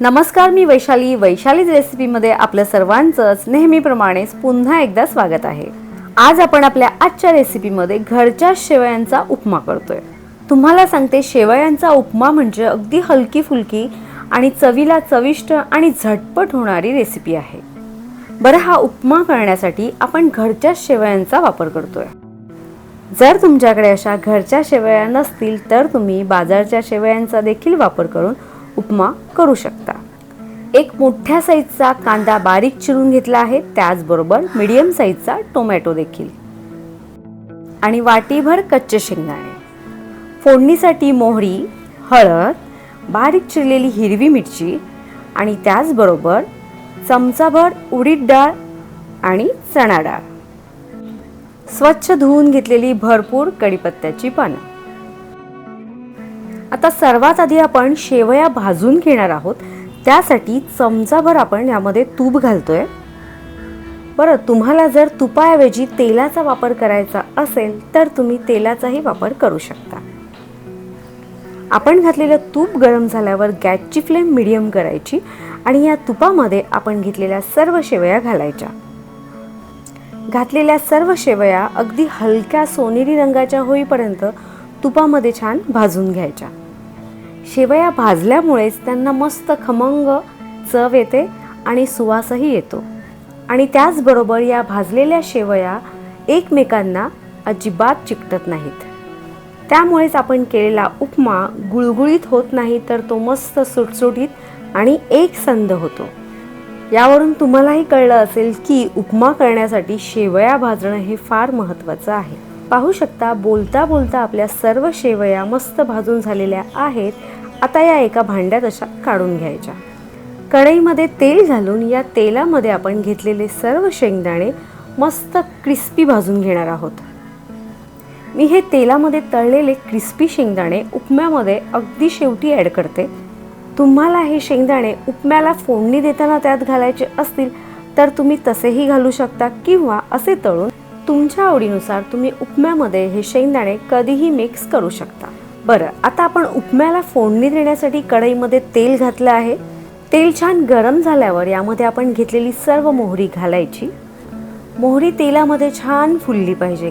नमस्कार मी वैशाली. वैशालीज रेसिपीमध्ये आपलं सर्वांचंच नेहमीप्रमाणेच पुन्हा एकदा स्वागत आहे. आज आपण आपल्या आजच्या रेसिपीमध्ये घरच्या शेवयांचा उपमा करतोय. तुम्हाला सांगते शेवयांचा उपमा म्हणजे अगदी हलकी फुलकी आणि चवीला चविष्ट आणि झटपट होणारी रेसिपी आहे. बरं हा उपमा करण्यासाठी आपण घरच्या शेवयांचा वापर करतोय. जर तुमच्याकडे अशा घरच्या शेवया नसतील तर तुम्ही बाजारच्या शेवयांचा देखील वापर करून उपमा करू शकता. एक मोठ्या साईजचा कांदा बारीक चिरून घेतला आहे त्याचबरोबर मीडियम साईजचा टोमॅटो देखील. आणि वाटीभर कच्चे शेंगदाणे फोडणीसाठी मोहरी हळद बारीक चिरलेली हिरवी मिरची आणि त्याचबरोबर चमचाभर उडीद डाळ आणि चणा डाळ. स्वच्छ धुवून घेतलेली भरपूर कढीपत्त्याची पानं. आता सर्वात आधी आपण शेवया भाजून घेणार आहोत. त्यासाठी चमचाभर आपण यामध्ये तूप घालतोय. बरं तुम्हाला जर तुपाऐवजी तेलाचा वापर करायचा असेल तर तुम्ही तेलाचाही वापर करू शकता. आपण घातलेलं तूप गरम झाल्यावर गॅसची फ्लेम मिडियम करायची आणि या तुपामध्ये आपण घेतलेल्या सर्व शेवया घालायच्या. घातलेल्या सर्व शेवया अगदी हलक्या सोनेरी रंगाच्या होईपर्यंत तुपामध्ये छान भाजून घ्यायच्या. शेवया भाजल्यामुळेच त्यांना मस्त खमंग चव येते आणि सुवासही येतो. आणि त्याचबरोबर या भाजलेल्या शेवया एकमेकांना अजिबात चिकटत नाहीत. त्यामुळेच आपण केलेला उपमा गुळगुळीत होत नाही तर तो मस्त सुटसुटीत आणि एकसंध होतो. यावरून तुम्हालाही कळलं असेल की उपमा करण्यासाठी शेवया भाजणं हे फार महत्त्वाचं आहे. पाहू शकता बोलता बोलता आपल्या सर्व शेवया मस्त भाजून झालेल्या आहेत. आता या एका भांड्यात अशा काढून घ्यायच्या. कढईमध्ये तेल घालून या तेलामध्ये आपण घेतलेले सर्व शेंगदाणे मस्त क्रिस्पी भाजून घेणार आहोत. मी हे तेलामध्ये तळलेले क्रिस्पी शेंगदाणे उपम्यामध्ये अगदी शेवटी ॲड करते. तुम्हाला हे शेंगदाणे उपम्याला फोडणी देताना त्यात घालायचे असतील तर तुम्ही तसेही घालू शकता किंवा असे तळून तुमच्या आवडीनुसार तुम्ही उपम्यामध्ये हे शेंगदाणे कधीही मिक्स करू शकता. बरं आता आपण उपम्याला फोडणी देण्यासाठी कढईमध्ये तेल घातलं आहे. तेल छान गरम झाल्यावर यामध्ये आपण घेतलेली सर्व मोहरी घालायची. मोहरी तेलामध्ये छान फुलली पाहिजे.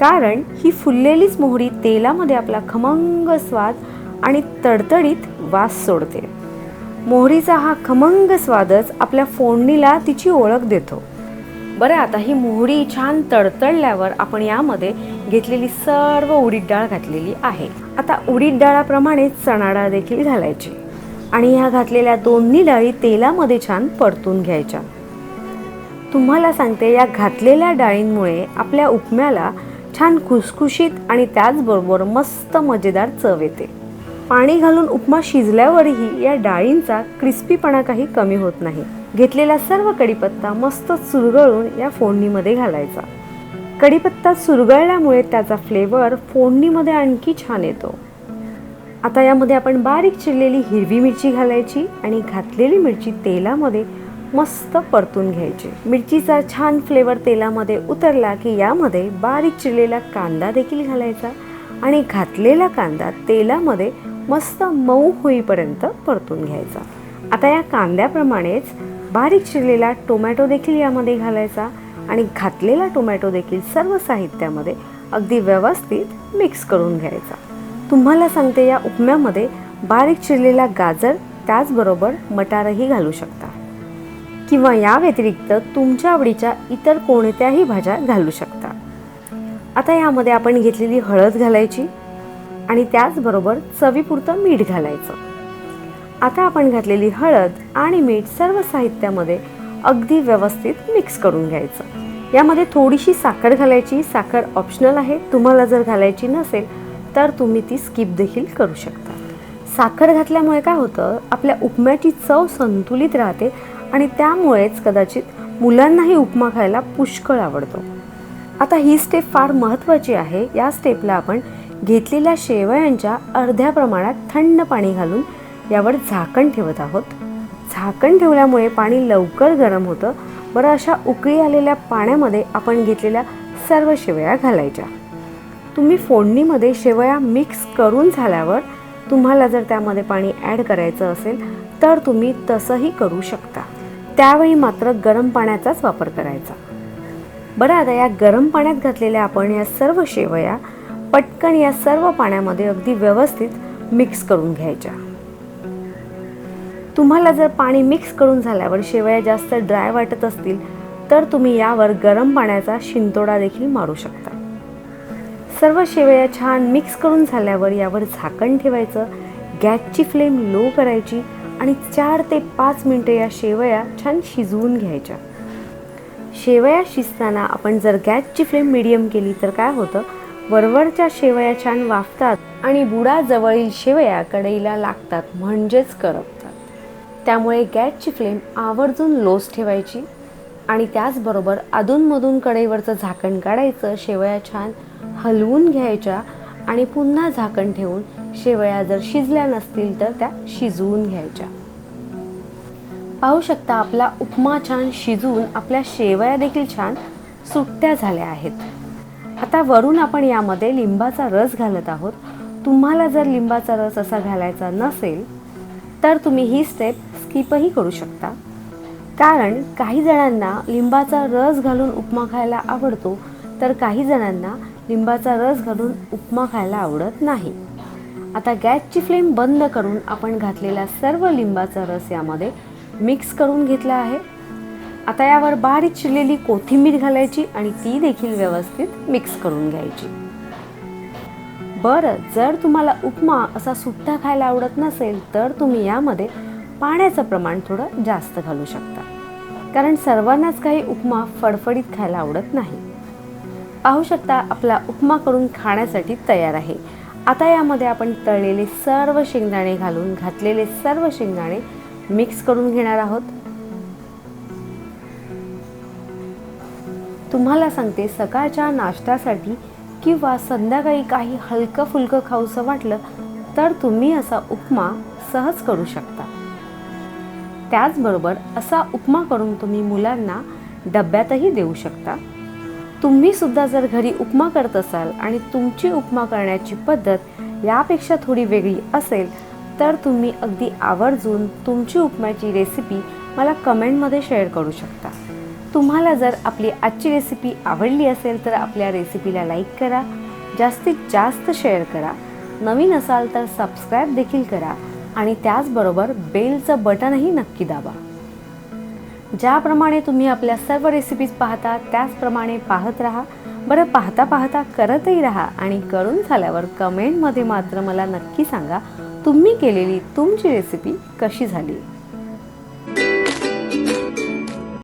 कारण ही फुललेलीच मोहरी तेलामध्ये आपला खमंग स्वाद आणि तडतडीत वास सोडते. मोहरीचा हा खमंग स्वादच आपल्या फोडणीला तिची ओळख देतो. बरं आता ही मोहरी छान तडतडल्यावर आपण यामध्ये घेतलेली सर्व उडीद डाळ घातलेली आहे. आता उडीद डाळाप्रमाणे चणा डाळ देखील घालायची आणि ह्या घातलेल्या दोन्ही डाळी तेलामध्ये छान परतून घ्यायच्या. तुम्हाला सांगते या घातलेल्या डाळींमुळे आपल्या उपम्याला छान खुसखुशीत आणि त्याचबरोबर मस्त मजेदार चव येते. पाणी घालून उपमा शिजल्यावरही या डाळींचा क्रिस्पीपणा काही कमी होत नाही. घेतलेला सर्व कढीपत्ता मस्त चुरगळून या फोडणीमध्ये घालायचा. कढीपत्ता चुरगळल्यामुळे त्याचा फ्लेवर फोडणीमध्ये आणखी छान येतो. आता यामध्ये आपण बारीक चिरलेली हिरवी मिरची घालायची आणि घातलेली मिरची तेलामध्ये मस्त परतून घ्यायची. मिरचीचा छान फ्लेवर तेलामध्ये उतरला की यामध्ये बारीक चिरलेला कांदा देखील घालायचा आणि घातलेला कांदा तेलामध्ये मस्त मऊ होईपर्यंत परतून घ्यायचा. आता या कांद्याप्रमाणेच बारीक चिरलेला टोमॅटो देखील यामध्ये घालायचा आणि घातलेला टोमॅटो देखील सर्व साहित्यामध्ये अगदी व्यवस्थित मिक्स करून घ्यायचा. तुम्हाला सांगते या उपम्यामध्ये बारीक चिरलेला गाजर त्याचबरोबर मटारही घालू शकता. किंवा या व्यतिरिक्त तुमच्या आवडीच्या इतर कोणत्याही भाज्या घालू शकता. आता यामध्ये आपण घेतलेली हळद घालायची आणि त्याचबरोबर चवीपुरतं मीठ घालायचं. आता आपण घातलेली हळद आणि मीठ सर्व साहित्यामध्ये अगदी व्यवस्थित मिक्स करून घ्यायचं. यामध्ये थोडीशी साखर घालायची. साखर ऑप्शनल आहे. तुम्हाला जर घालायची नसेल तर तुम्ही ती स्किप देखील करू शकता. साखर घातल्यामुळे काय होतं? आपल्या उपम्याची चव संतुलित राहते आणि त्यामुळेच कदाचित मुलांनाही उपमा खायला पुष्कळ आवडतो. आता ही स्टेप फार महत्त्वाची आहे. या स्टेपला आपण घेतलेल्या शेवयांच्या अर्ध्या प्रमाणात थंड पाणी घालून यावर झाकण ठेवत आहोत. झाकण ठेवल्यामुळे पाणी लवकर गरम होतं. बरं अशा उकळी आलेल्या पाण्यामध्ये आपण घेतलेल्या सर्व शेवया घालायच्या. तुम्ही फोडणीमध्ये शेवया मिक्स करून झाल्यावर तुम्हाला जर त्यामध्ये पाणी ॲड करायचं असेल तर तुम्ही तसंही करू शकता. त्यावेळी मात्र गरम पाण्याचाच वापर करायचा. बरं आता या गरम पाण्यात घातलेल्या आपण या सर्व शेवया पटकन या सर्व पाण्यामध्ये अगदी व्यवस्थित मिक्स करून घ्यायच्या. तुम्हाला जर पाणी मिक्स करून झाल्यावर शेवया जास्त ड्राय वाटत असतील तर तुम्ही यावर गरम पाण्याचा शिंतोडा देखील मारू शकता. सर्व शेवया छान मिक्स करून झाल्यावर यावर झाकण ठेवायचं गॅसची फ्लेम लो करायची आणि चार ते पाच मिनटं या शेवया छान शिजवून घ्यायच्या. शेवया शिजताना आपण जर गॅसची फ्लेम मिडियम केली तर काय होतं? वरवरच्या शेवया छान वाफतात आणि बुडाजवळील शेवया कढईला लागतात म्हणजेच करपतात. त्यामुळे गॅसची फ्लेम आवर्जून लोस ठेवायची आणि त्याचबरोबर अधूनमधून कढईवरचं झाकण काढायचं शेवया छान हलवून घ्यायच्या आणि पुन्हा झाकण ठेवून शेवया जर शिजल्या नसतील तर त्या शिजवून घ्यायच्या. पाहू शकता आपला उपमा छान शिजवून आपल्या शेवया देखील छान सुट्ट्या झाल्या आहेत. आता वरून आपण यामध्ये लिंबाचा रस घालत आहोत. तुम्हाला जर लिंबाचा रस असा घालायचा नसेल तर तुम्ही ही स्टेप स्किपही करू शकता. कारण काही जणांना लिंबाचा रस घालून उपमा खायला आवडतो तर काही जणांना लिंबाचा रस घालून उपमा खायला आवडत नाही. आता गॅसची फ्लेम बंद करून आपण घातलेला सर्व लिंबाचा रस यामध्ये मिक्स करून घेतला आहे. आता यावर बारीक चिरलेली कोथिंबीर घालायची आणि ती देखील व्यवस्थित मिक्स करून घ्यायची. बरं जर तुम्हाला उपमा असा सुट्टा खायला आवडत नसेल तर तुम्ही यामध्ये पाण्याचं प्रमाण थोडं जास्त घालू शकता. कारण सर्वांनाच काही उपमा फडफडीत खायला आवडत नाही. पाहू शकता आपला उपमा करून खाण्यासाठी तयार आहे. आता यामध्ये आपण तळलेले सर्व शेंगदाणे घालून घातलेले सर्व शेंगदाणे मिक्स करून घेणार आहोत. तुम्हाला सांगते सकाळच्या नाश्त्यासाठी किंवा संध्याकाळी काही हलकं फुलकं खाऊसं वाटलं तर तुम्ही असा उपमा सहज करू शकता. त्याचबरोबर असा उपमा करून तुम्ही मुलांना डब्यातही देऊ शकता. तुम्ही सुद्धा जर घरी उपमा करत असाल आणि तुमची उपमा करण्याची पद्धत यापेक्षा थोडी वेगळी असेल तर तुम्ही अगदी आवर्जून तुमची उपमाची रेसिपी मला कमेंटमध्ये शेअर करू शकता. तुम्हाला जर आपली आजची रेसिपी आवडली असेल तर आपल्या रेसिपीला लाईक करा जास्तीत जास्त शेअर करा. नवीन असाल तर सबस्क्राईब देखील करा आणि त्याचबरोबर बेलचं बटनही नक्की दाबा. ज्याप्रमाणे तुम्ही आपल्या सर्व रेसिपीज पाहता त्याचप्रमाणे पाहत राहा. बरं पाहता पाहता करतही राहा आणि करून झाल्यावर कमेंटमध्ये मात्र मला नक्की सांगा तुम्ही केलेली तुमची रेसिपी कशी झाली?